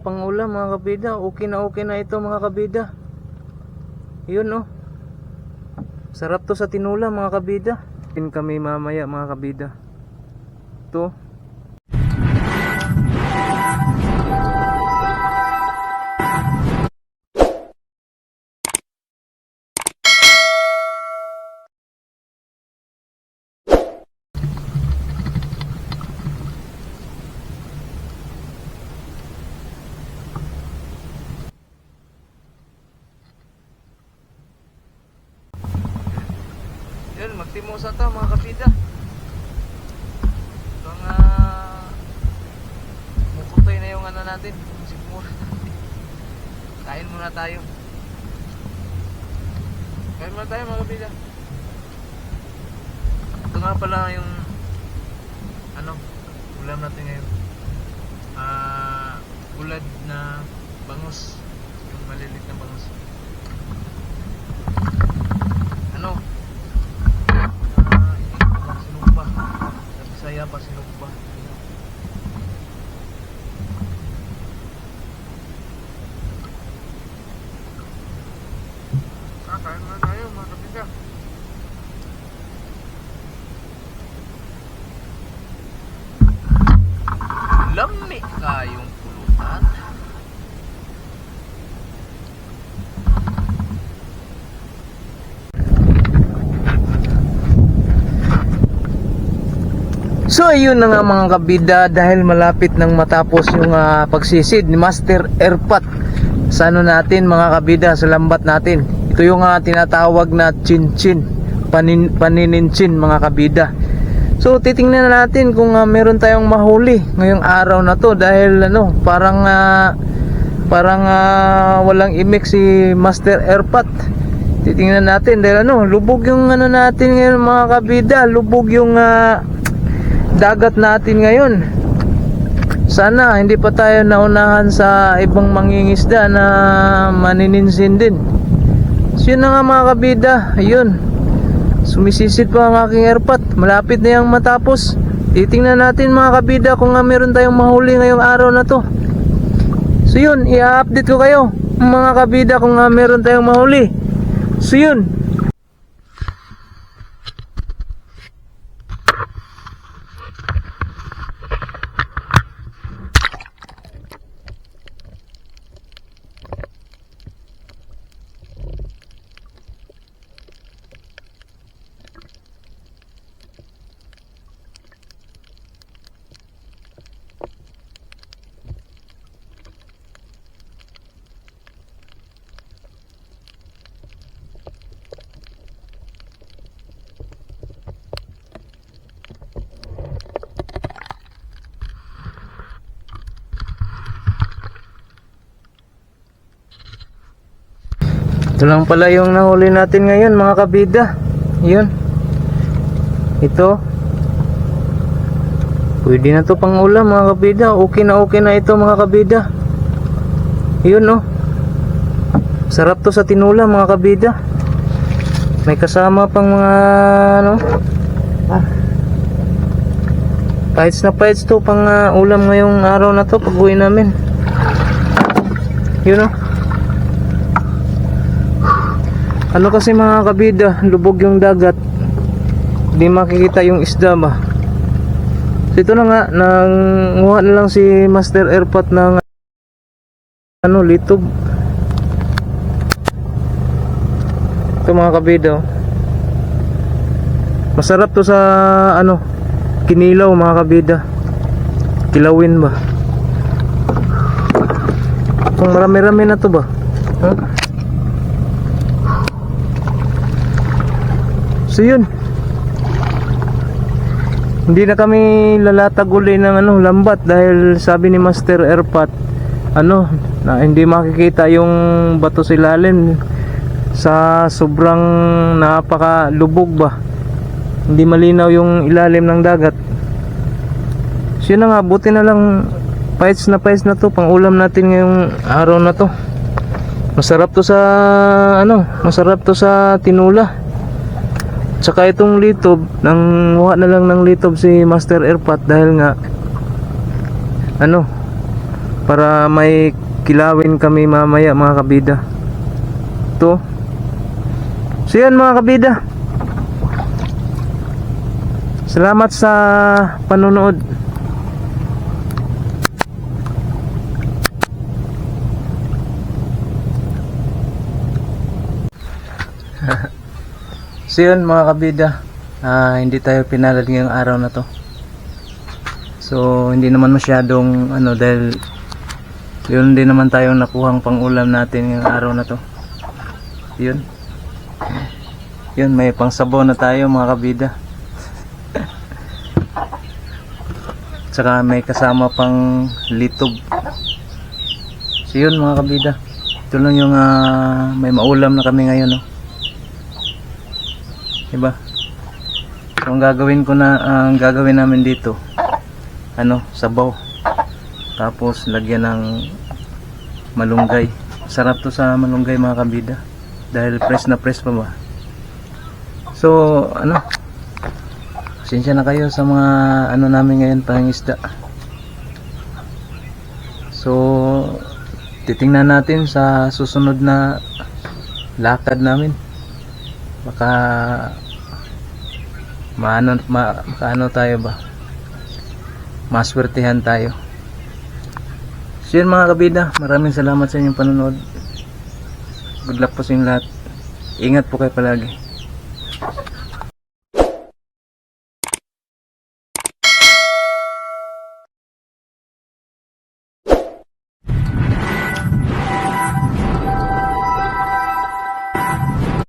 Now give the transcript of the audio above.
Pangulam mga kabida, okay na okay na ito mga kabida. Yun oh. Sarap to sa tinula mga kabida. Pin kami mamaya mga kabida. To. Yun, magtimosa ta mga kabida. Mga mukutoy na yung ano natin, sigmura natin. Kain muna tayo. Kain muna tayo mga kabida. Ito nga pala yung ano, ulam natin ngayon. Ah, ulad na bangus. Yung malilit na bangus. Ano? Ah, hindi ko ba sinugba. Sa Bisaya pa sinugba. Ah, kain na tayo mga kapita. Lami kayong pulutan. So ayun na nga mga kabida dahil malapit nang matapos yung ah, pagsisid ni Master Airpat sa ano natin mga kabida sa lambat natin. Ito yung ah, tinatawag na chin-chin, panin panininchin mga kabida. So titingnan na natin kung ah, meron tayong mahuli ngayong araw na to dahil ano parang ah, parang ah, walang imik si Master Airpat. Titingnan natin dahil ano lubog yung ano natin ngayon mga kabida, lubog yung ah, dagat natin ngayon. Sana hindi pa tayo naunahan sa ibang mangingisda na manininsin din. Yun na nga mga kabida, ayun. Sumisisid pa ang aking airpot. Malapit na yung matapos. Titingnan natin mga kabida kung nga meron tayong mahuli ngayong araw na to. So yun, i-update ko kayo mga kabida kung nga meron tayong mahuli. So yun, Ito lang pala yung nahuli natin ngayon mga kabida. Yun. Ito. Pwede na to pang ulam mga kabida. Okay na okay na ito mga kabida. Yun no. Sarap to sa tinula mga kabida. May kasama pang mga ano. Ah. Pites na pites to pang ah, ulam ngayong araw na to pag uwi namin. Yun no. Ano kasi mga kabida, lubog yung dagat. Hindi makikita yung isda ba. So ito na nga, nanguha na lang si Master Airpot ng ano, litob. Ito mga kabida. oh. Masarap to sa ano, kinilaw mga kabida. Kilawin ba? Kung marami-rami na to ba? Huh? So yun. Hindi na kami lalatag uli ng ano, lambat dahil sabi ni Master Airpat ano, na hindi makikita yung bato sa ilalim sa sobrang napaka lubog ba. Hindi malinaw yung ilalim ng dagat. So yun na nga, buti na lang pites na pites na to, pang ulam natin ngayong araw na to. Masarap to sa ano, masarap to sa tinula. Tsaka itong litob, nang muha na lang ng litob si Master Airpat dahil nga ano, para may kilawin kami mamaya mga kabida. To. So mga kabida. Salamat sa panonood so yun mga kabida ah, hindi tayo pinalad ngayong araw na to. So hindi naman masyadong ano dahil yun din naman tayong nakuhang pangulam natin ngayong araw na to. Yun. Yun may pangsabaw na tayo mga kabida. Tsaka may kasama pang litog so yun mga kabida. Ito lang yung ah, may maulam na kami ngayon no Diba? So, ang gagawin ko na, ang gagawin namin dito, ano, sabaw. Tapos, lagyan ng malunggay. Sarap to sa malunggay mga kabida. Dahil fresh na fresh pa ba. So, ano, pasensya na kayo sa mga, ano namin ngayon, pangisda. So, titingnan natin sa susunod na lakad namin baka maano ma, makaano tayo ba? Maswertihan tayo. So yun mga kabida maraming salamat sa inyong panonood. Good luck po sa inyong lahat. Ingat po kayo palagi